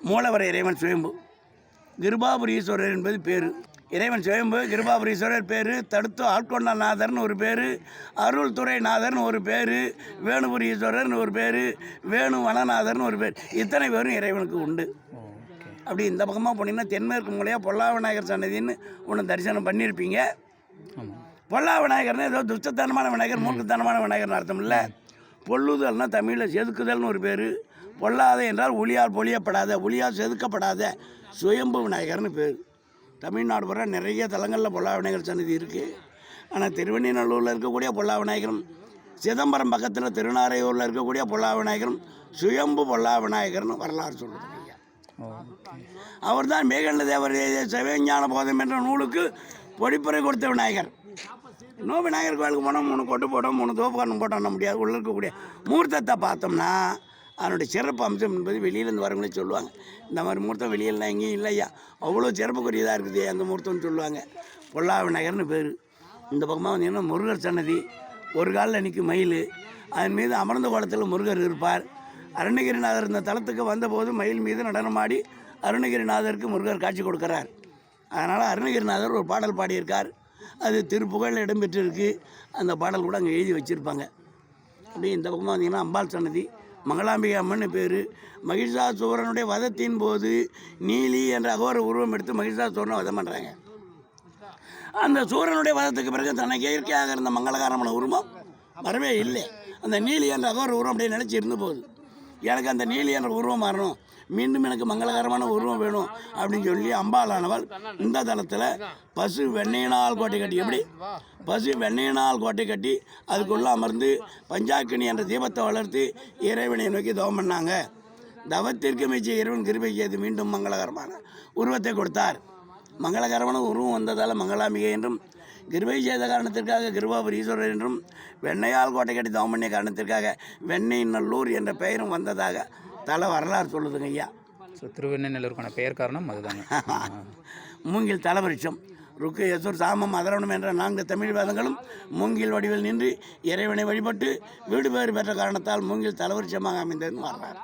மூலவர் இறைவன் சுயம்பு. கிருபாபுரீஸ்வரர் என்பது பேர். இறைவன் சுயம்பு கிருபாபுரீஸ்வரர் பேர் தடுத்து ஆட்கொண்ட நாதர்னு ஒரு பேர் அருள் நாதர்னு ஒரு பேர் வேணுபுரீஸ்வரர்னு ஒரு பேர் வேணு வனநாதர்னு ஒரு பேர். இத்தனை பேரும் இறைவனுக்கு உண்டு. அப்படி இந்த பக்கமாக போனீங்கன்னா தென்மேற்கு மூலையாக பொல்லா விநாயகர் சன்னதின்னு ஒன்று தரிசனம் பண்ணியிருப்பீங்க பொல்லா விநாயகர்னு ஏதோ துஷ்டத்தனமான விநாயகர் மூர்க்கத்தனமான விநாயகர்னு அர்த்தம் இல்லை. பொல்லுதல்னால் தமிழில் செதுக்குதல்னு ஒரு பேர். பொல்லாத என்றால் ஒளியால் பொழியப்படாத ஒளியால் செதுக்கப்படாத சுயம்பு விநாயகர்னு பேர். தமிழ்நாடு பூரா நிறைய தலங்களில் பொல்லா விநாயகர் சன்னதி இருக்குது ஆனால் திருவண்ணிநல்லூரில் இருக்கக்கூடிய பொல்லா விநாயகரும் சிதம்பரம் பக்கத்தில் திருநாரையூரில் இருக்கக்கூடிய பொல்லா விநாயகரும் சுயம்பு பொல்லா விநாயகர்னு வரலாறு சொல்லுவாங்க அவர் தான் மேகண்ட தேவர் சிவஞான போதம் என்ற நூலுக்கு பொழிப்புரை கொடுத்த விநாயகர். இன்னும் விநாயகர் கோயிலுக்கு போனால் மூணு கொட்டு போட்டோம் மூணு தோப்புக்காரன் போட்டோம் முடியாது. உள்ளே இருக்கக்கூடிய மூர்த்தத்தை பார்த்தோம்னா அதனுடைய சிறப்பு அம்சம் என்பது வெளியிலேருந்து வரவங்களே சொல்லுவாங்க. இந்த மாதிரி மூர்த்தம் வெளியிலலாம் எங்கேயும் இல்லையா அவ்வளோ சிறப்புக்குரியதாக இருக்குது அந்த மூர்த்தம்னு சொல்லுவாங்க. பொல்லா விநாயகர்னு பேர். இந்த பக்கமாக வந்தீங்கன்னா முருகர் சன்னதி. ஒரு காலில் நிற்கும் மயில். அதன் மீது அமர்ந்த கோலத்தில் முருகர் இருப்பார். அருணகிரிநாதர் இந்த தலத்துக்கு வந்தபோது மயில் மீது நடனமாடி அருணகிரிநாதருக்கு முருகர் காட்சி கொடுக்கிறார். அதனால் அருணகிரிநாதர் ஒரு பாடல் பாடியிருக்கார். அது திருப்புகழில் இடம்பெற்றிருக்கு. அந்த பாடல் கூட அங்கே எழுதி வச்சுருப்பாங்க. அப்படியே இந்த பக்கமாக வந்தீங்கன்னா அம்பாள் சன்னதி. மங்களாம்பிகை அம்மன் பேர். மகிஷாசூரனுடைய வதத்தின் போது நீலி என்ற அகோர உருவம் எடுத்து மகிஷாசூரனை வதம் பண்ணுறாங்க அந்த சூரனுடைய வதத்துக்கு பிறகு தனக்கு இயற்கையாக இருந்த மங்களகாரமான உருவம் வரவே இல்லை. அந்த நீலி என்ற அகோர உருவம் அப்படியே நினச்சி இருந்து போகுது. எனக்கு அந்த நீலி என்ற உருவம் மாறணும் மீண்டும் எனக்கு மங்களகரமான உருவம் வேணும் அப்படின்னு சொல்லி அம்பாலானவள் இந்த தளத்தில் பசு வெண்ணையினால் கோட்டை கட்டி எப்படி? பசு வெண்ணையினால் கோட்டை கட்டி அதுக்குள்ளே அமர்ந்து பஞ்சாக்கினி என்ற தீபத்தை வளர்த்து இறைவனை நோக்கி தவம் பண்ணாங்க. தவத்திற்கு மெச்சிய இறைவன் கிருபை செய்து மீண்டும் மங்களகரமான உருவத்தை கொடுத்தார். மங்களகரமான உருவம் வந்ததால் மங்களாம்பிகை என்றும் கிருபை செய்த காரணத்திற்காக கிருபாபுரி ஈஸ்வரர் என்றும் வெண்ணையால் கோட்டை கட்டி தவம் பண்ணிய காரணத்திற்காக வெண்ணை நல்லூர் என்ற பெயரும் வந்ததாக தல வரலாறு சொல்லுதுங்க ஐயா. ஸோ திருவெண்ணெல்லூருக்கான பெயர் காரணம் அதுதாங்க. மூங்கில் தலவருஷம் ருக்கு யசூர் சாமம் அதரவணம் என்ற நான்கு தமிழ் வேதங்களும் மூங்கில் வடிவில் நின்று இறைவனை வழிபட்டு வீடு பேறு பெற்ற காரணத்தால் மூங்கில் தலவருஷமாக அமைந்ததுன்னு வர்றார்.